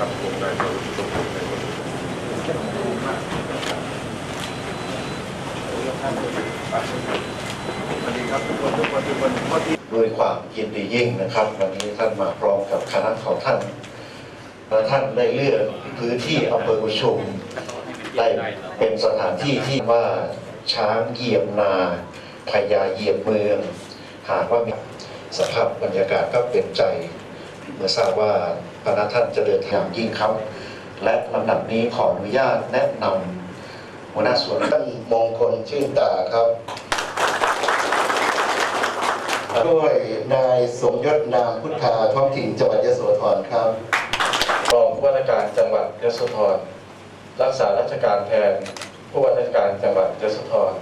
รับรมได้เราตกลได้หมด้วยความยินดียิ่งนะครับ วันนี้ท่านมาพร้อมกับคณะของท่านและท่านได้เลือกพื้นที่อำเภอกุชุมได้เป็นสถานที่ที่ว่าช้างเหยียบนาพญาเหยียบเมือง หากว่ามีสภาพบรรยากาศก็เป็นใจ เมื่อทราบว่าพระท่านจะเดินทางยิ่งครับ และลำดับนี้ขออนุญาตแนะนำหัวหน้าส่วนท่านมงคลชื่นตาครับ ด้วยนายสมยศนามพุทธาท้องถิ่นจังหวัดยโสธรครับรองผู้ว่าราชการจังหวัดยโสธรรักษาราชการแทนผู้ว่าราชการจังหวัดยโสธร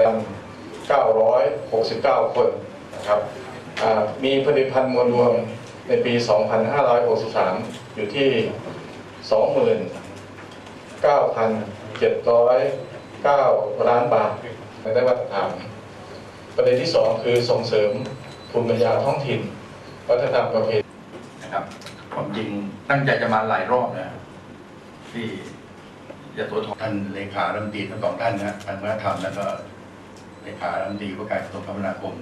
นำ969 คนนะครับมีผลิตภัณฑ์มวลรวม ในปี 2563 อยู่ที่ 29,709 ล้านบาทในได้มาตรฐานประเด็นที่สองคือส่งเสริมภูมิปัญญาท้องถิ่น วัฒนธรรมประเพณีนะครับความจริงตั้งใจจะมาหลายรอบนะที่ยโสธรท่านเลขารัฐมนตรีทั้งสองท่านนะท่านวัฒนธรรมแล้วก็เลขารัฐมนตรีว่าการกระทรวงคมนาคม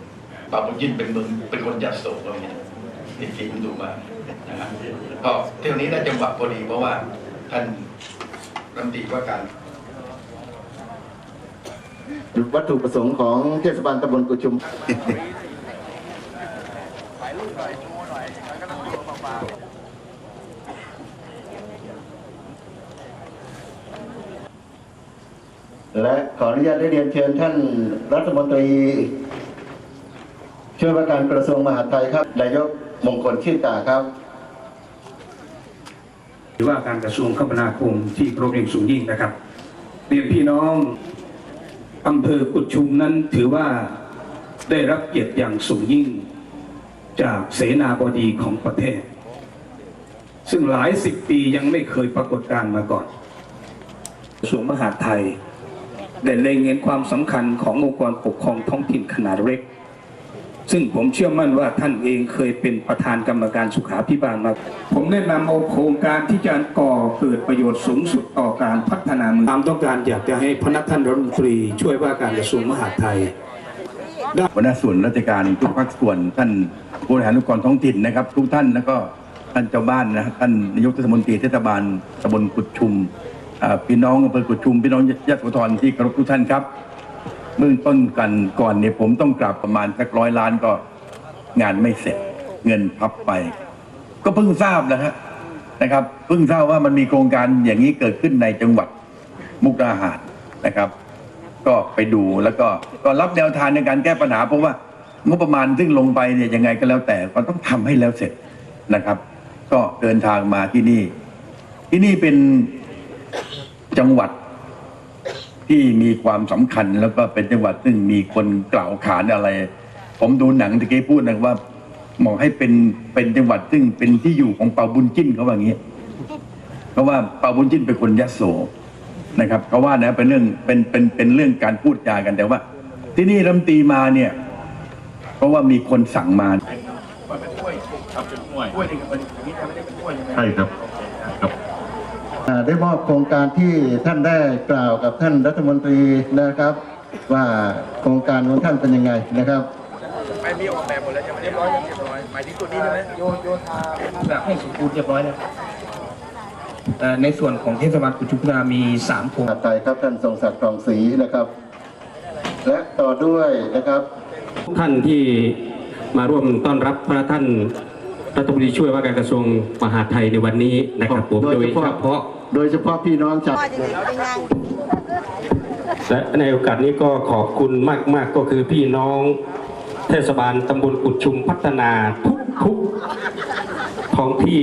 ปาบุญยินเป็นเมืองเป็นคนยโสอะไรเงี้ย นี่ทีมันดูมากนะครับก็เที่ยวนี้ได้จังหวะพอดีเพราะว่าท่านรัฐมนตรีว่าการวัตถุประสงค์ของเทศบาลตำบลกุชุมและขออนุญาตได้เรียนเชิญท่านรัฐมนตรี ช่วยว่าการกระทรวงมหาดไทยครับนายก มงคลชื่นตาครับหรือว่าการกระทรวงคมนาคมที่เครพอย่างสูงยิ่งนะครับเรียนพี่น้องอำเภอกุดชุมนั้นถือว่าได้รับเกียรติอย่างสูงยิ่ง จากเสนาบดีของประเทศ ซึ่งหลายสิบปียังไม่เคยปรากฏการมาก่อนกระทรวงมหาดไทยได้เล็งเห็นความสำคัญขององค์กรปกครองท้องถิ่นขนาดเล็ก ซึ่งผมเชื่อมั่นว่าท่านเองเคยเป็นประธานกรรมการสุขาพิบาลมา ผมแนะนำเอาโครงการที่จะก่อเกิดประโยชน์สูงสุดต่อการพัฒนาเมืองตามต้องการอยากจะให้พนักท่านรัฐมนตรี ช่วยว่าการกระทรวงมหาดไทยหัวหน้าส่วนราชการทุกภาคส่วนท่านผู้บริหารองค์กรท้องถิ่นนะครับ ทุกท่านแล้วก็ท่านเจ้าบ้านนะท่านนายกเทศมนตรีเทศบาลตำบลกุดชุมอ่าพี่น้องอำเภอกุดชุมพี่น้องยะโสธรที่เคารพทุกท่านครับ เบื้องต้นกันก่อนเนี่ยผมต้องกราบประมาณสักร้อยล้านก็งานไม่เสร็จเงินพับไป ก็เพิ่งทราบนะฮะนะครับเพิ่งทราบว่ามันมีโครงการอย่างนี้เกิดขึ้นในจังหวัดมุกดาหารนะครับ ก็ไปดูแล้วก็ก็รับแนวทางในการแก้ปัญหาเพราะว่างบประมาณซึ่งลงไปเนี่ยยังไงก็แล้วแต่ก็ต้องทำให้แล้วเสร็จนะครับ ก็เดินทางมาที่นี่ ที่นี่เป็นจังหวัด ที่มีความสำคัญแล้วก็เป็นจังหวัดซึ่งมีคนกล่าวขานอะไร ผมดูหนังตะกี้พูดนะว่าหมอให้เป็นเป็นจังหวัดซึ่งเป็นที่อยู่ของเปาบุญจิ้นเขาว่าอย่างนี้เพราะว่าเปาบุญจิ้นเป็นคนยะโสนะครับเขาว่านะเป็นเรื่องเป็นเป็นเป็นเรื่องการพูดจากันแต่ว่า ที่นี่รัมตีมาเนี่ย เพราะว่ามีคนสั่งมาใช่ครับอ่า ได้มอบโครงการที่ท่านได้กล่าวกับท่านรัฐมนตรีนะครับ ว่าโครงการของท่านเป็นยังไงนะครับไม่มีออกแบบหมดแล้วยังไม่เรียบร้อยยังเรียบร้อยหมายถึงตัวนี้ใช่ไหมโยโยธาแบบให้สมบูรณ์เรียบร้อยแล้วเอ่อในส่วนของเทศบาลกุจุมพนามีสามโครงมหาดไทยครับท่านทรงศักดิ์ทองศรีนะครับ และต่อด้วยนะครับทุกท่านที่มาร่วมต้อนรับพระท่านรัฐมนตรีช่วยว่าการกระทรวงมหาดไทยในวันนี้นะครับผมโดโดยยเฉพาะเฉพาะ โดยเฉพาะพี่น้องชาวและในโอกาสนี้ก็ขอบคุณมากๆก็คือพี่น้องเทศบาลตำบลกุดชุมพัฒนาทุกๆท้องที่